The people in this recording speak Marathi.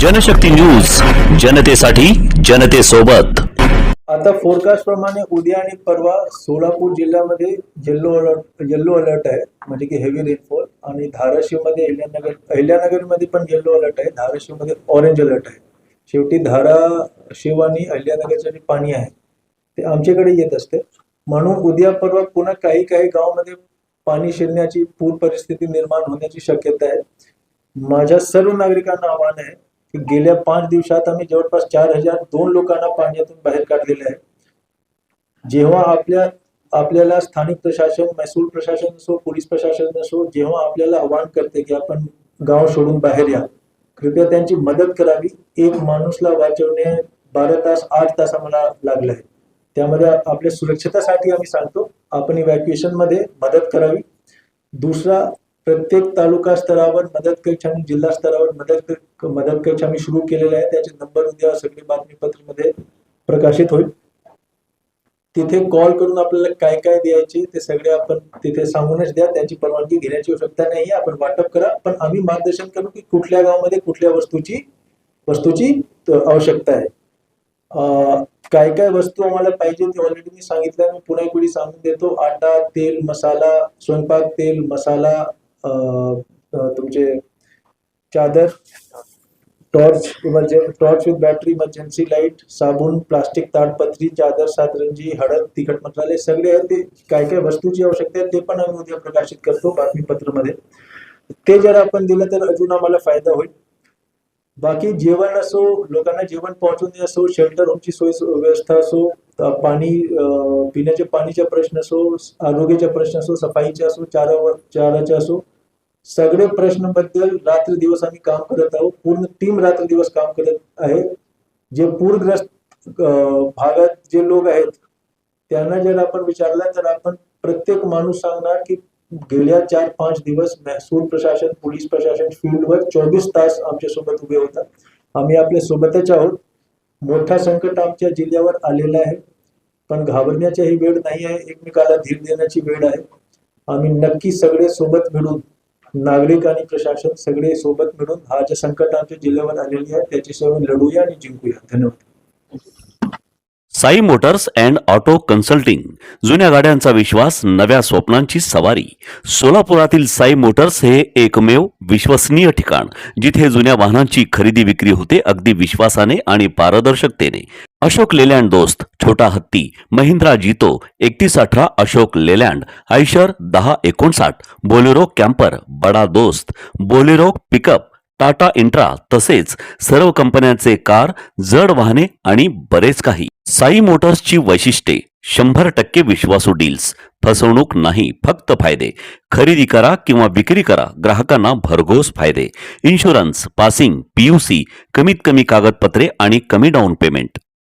जनशक्ती न्यूज जनतेसाठी जनतेसोबत. आता फोरकास्ट प्रमाणे उद्या आणि परवा सोलापूर जिल्ह्यामध्ये येल्लो अलर्ट येल्लो अलर्ट आहे. म्हणजे की हेवी रेनफॉल आणि धाराशिवमध्ये अहिल्यानगर अहिल्यानगरमध्ये पण येल्लो अलर्ट आहे. धाराशिवमध्ये ऑरेंज अलर्ट आहे. शेवटी धाराशिव आणि अहिल्यानगरचं जे पाणी आहे ते आमच्याकडे येत असते. म्हणून उद्या परवा पुन्हा काही काही गावामध्ये पाणी शिरण्याची पूर परिस्थिती निर्माण होण्याची शक्यता आहे. माझ्या सर्व नागरिकांना आव्हान आहे की गेल्या पाच दिवसात आम्ही जवळपास चार हजार दोन लोकांना पाण्यातून बाहेर काढलेले आहे. जेव्हा आपल्या आपल्याला स्थानिक प्रशासन महसूल प्रशासन असो पोलीस प्रशासन असो जेव्हा आपल्याला आवाहन करते की आपण गाव सोडून बाहेर या कृपया त्यांची मदत करावी. एक माणूसला वाचवणे बारा तास आठ तास आम्हाला लागलं आहे. त्यामध्ये आपल्या सुरक्षितासाठी आम्ही सांगतो आपण इव्हॅक्युएशनमध्ये मदत करावी. दुसरा प्रत्येक तालुका स्तरावर मदत कक्ष आणि जिल्हा स्तरावर मदत मदत कक्ष आम्ही सुरू केलेले आहे. त्याचे नंबर उद्या सगळे बातमीपत्रामध्ये प्रकाशित होईल. तिथे कॉल करून आपल्याला काय काय द्यायचे ते सगळे आपण तिथे सांगूनच द्या. त्याची परवानगी घेण्याची आवश्यकता नाही आपण वाटप करा. पण आम्ही मार्गदर्शन करू की कुठल्या गावामध्ये कुठल्या वस्तूची वस्तूची आवश्यकता आहे. काय काय वस्तू आम्हाला पाहिजे ते ऑलरेडी मी सांगितलं. मी पुन्हा एक सांगून देतो. आटा तेल मसाला स्वयंपाक तेल मसाला तुमचे चादर torch emergency torch with battery emergency light साबून प्लास्टिक ताडपत्री चादर सातरंजी हळद तिखट मसाले सगळे आहेत ते. काय काय वस्तूची आवश्यकता आहे ते पण आम्ही उद्या प्रकाशित करतो बातमीपत्रामध्ये. ते जर आपण दिलं तर अजून आम्हाला फायदा होईल. बाकी जेवण असो लोकांना जेवण पोहोचवणे असो शेल्टर होमची सोय व्यवस्था असो पाणी पिण्याच्या पाणीचा प्रश्न असो आरोग्याचा प्रश्न असो सफाईचा असो चारा चाराचा असो सगळे प्रश्नाबद्दल रात्र दिवस आम्ही काम करत आहोत. पूर्ण टीम रात्र दिवस काम करत आहे. जे पूरग्रस्त भागात जे लोक आहेत त्यांना जर आपण विचारलं तर आपण प्रत्येक माणूस सांगणार की गेल्या चार पाच दिवस महसूल प्रशासन पोलीस प्रशासन फील्डवर चोवीस तास आमच्यासोबत उभे होतात. आम्ही आपल्या सोबतच आहोत. मोठा संकट आमच्या जिल्ह्यावर आलेला आहे. पण घाबरण्याची ही वेळ नाही आहे. एकमेकाला धीर देण्याची वेळ आहे. आम्ही नक्की सगळे सोबत मिळून नागरिक आणि प्रशासन सगळे सोबत मिळून हा जे संकट आमच्या जिल्ह्यावर आलेली आहे त्याची सेवा लढूया आणि जिंकूया. धन्यवाद. Sai motors and auto consulting जुन्या गाड्यांचा विश्वास नव्या स्वप्नांची सवारी. सोलापुरातील साई मोटर्स हे एकमेव विश्वसनीय ठिकाण जिथे जुन्या वाहनांची खरेदी विक्री होते अगदी विश्वासाने आणि पारदर्शकतेने. अशोक लेलँड दोस्त छोटा हत्ती महिंद्रा जितो एकतीस अठरा अशोक लेलँड आयशर दहा एकोणसाठ बोलेरो कॅम्पर बडा दोस्त बोलेरो पिकअप टाटा इंट्रा तसेच सर्व कंपन्यांचे कार जड वाहने आणि बरेच काही. साई मोटर्सची वैशिष्ट्ये शंभर टक्के विश्वासू डील्स. फसवणूक नाही फक्त फायदे. खरेदी करा किंवा विक्री करा ग्राहकांना भरघोस फायदे. इन्शुरन्स पासिंग पीयूसी कमीत कमी कागदपत्रे आणि कमी डाऊन पेमेंट